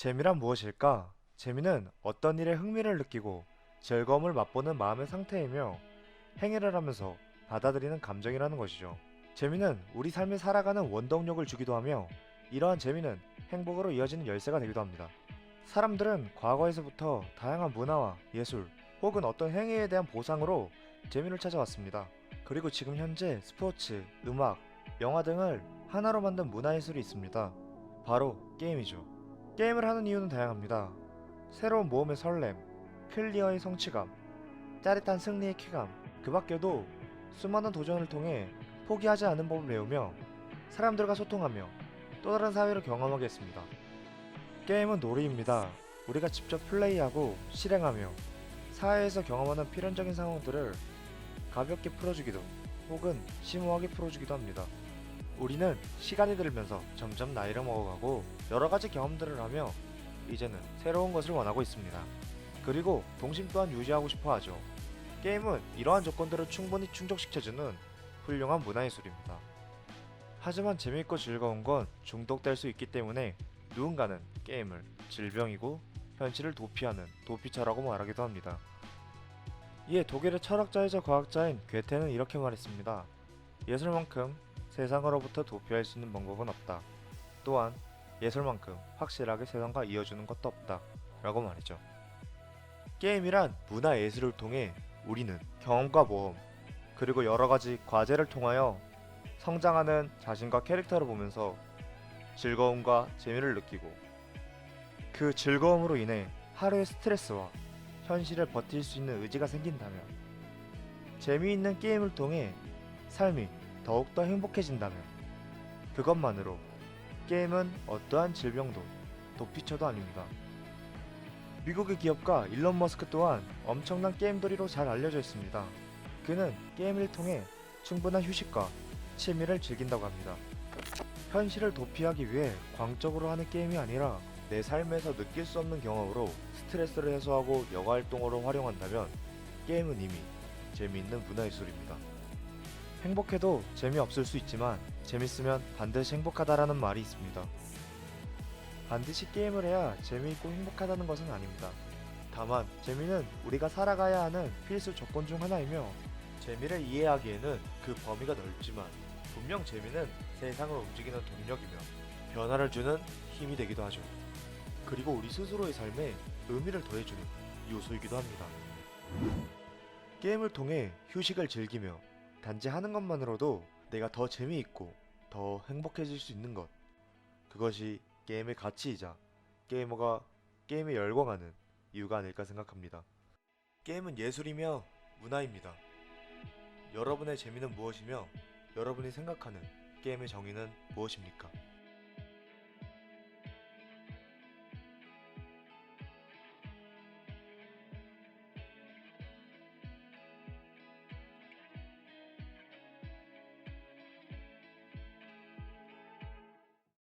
재미란 무엇일까? 재미는 어떤 일에 흥미를 느끼고 즐거움을 맛보는 마음의 상태이며 행위를 하면서 받아들이는 감정이라는 것이죠. 재미는 우리 삶에 살아가는 원동력을 주기도 하며 이러한 재미는 행복으로 이어지는 열쇠가 되기도 합니다. 사람들은 과거에서부터 다양한 문화와 예술 혹은 어떤 행위에 대한 보상으로 재미를 찾아왔습니다. 그리고 지금 현재 스포츠, 음악, 영화 등을 하나로 만든 문화예술이 있습니다. 바로 게임이죠. 게임을 하는 이유는 다양합니다. 새로운 모험의 설렘, 클리어의 성취감, 짜릿한 승리의 쾌감, 그 밖에도 수많은 도전을 통해 포기하지 않는 법을 배우며 사람들과 소통하며 또 다른 사회를 경험하게 했습니다. 게임은 놀이입니다. 우리가 직접 플레이하고 실행하며 사회에서 경험하는 필연적인 상황들을 가볍게 풀어주기도 혹은 심오하게 풀어주기도 합니다. 우리는 시간이 들면서 점점 나이를 먹어가고 여러 가지 경험들을 하며 이제는 새로운 것을 원하고 있습니다. 그리고 동심 또한 유지하고 싶어 하죠. 게임은 이러한 조건들을 충분히 충족시켜주는 훌륭한 문화예술입니다. 하지만 재미있고 즐거운 건 중독될 수 있기 때문에 누군가는 게임을 질병이고 현실을 도피하는 도피처라고 말하기도 합니다. 이에 독일의 철학자이자 과학자인 괴테는 이렇게 말했습니다. 예술만큼 세상으로부터 도피할 수 있는 방법은 없다. 또한 예술만큼 확실하게 세상과 이어주는 것도 없다. 라고 말이죠. 게임이란 문화 예술을 통해 우리는 경험과 모험, 그리고 여러 가지 과제를 통하여 성장하는 자신과 캐릭터를 보면서 즐거움과 재미를 느끼고 그 즐거움으로 인해 하루의 스트레스와 현실을 버틸 수 있는 의지가 생긴다면 재미있는 게임을 통해 삶이 더욱더 행복해진다면 그것만으로 게임은 어떠한 질병도 도피처도 아닙니다. 미국의 기업가 일론 머스크 또한 엄청난 게임돌이로 잘 알려져 있습니다. 그는 게임을 통해 충분한 휴식과 취미를 즐긴다고 합니다. 현실을 도피하기 위해 광적으로 하는 게임이 아니라 내 삶에서 느낄 수 없는 경험으로 스트레스를 해소하고 여가 활동으로 활용한다면 게임은 이미 재미있는 문화예술입니다. 행복해도 재미없을 수 있지만 재밌으면 반드시 행복하다라는 말이 있습니다. 반드시 게임을 해야 재미있고 행복하다는 것은 아닙니다. 다만 재미는 우리가 살아가야 하는 필수 조건 중 하나이며 재미를 이해하기에는 그 범위가 넓지만 분명 재미는 세상을 움직이는 동력이며 변화를 주는 힘이 되기도 하죠. 그리고 우리 스스로의 삶에 의미를 더해주는 요소이기도 합니다. 게임을 통해 휴식을 즐기며 단지 하는 것만으로도 내가 더 재미있고 더 행복해질 수 있는 것. 그것이 게임의 가치이자 게이머가 게임에 열광하는 이유가 아닐까 생각합니다. 게임은 예술이며 문화입니다. 여러분의 재미는 무엇이며 여러분이 생각하는 게임의 정의는 무엇입니까?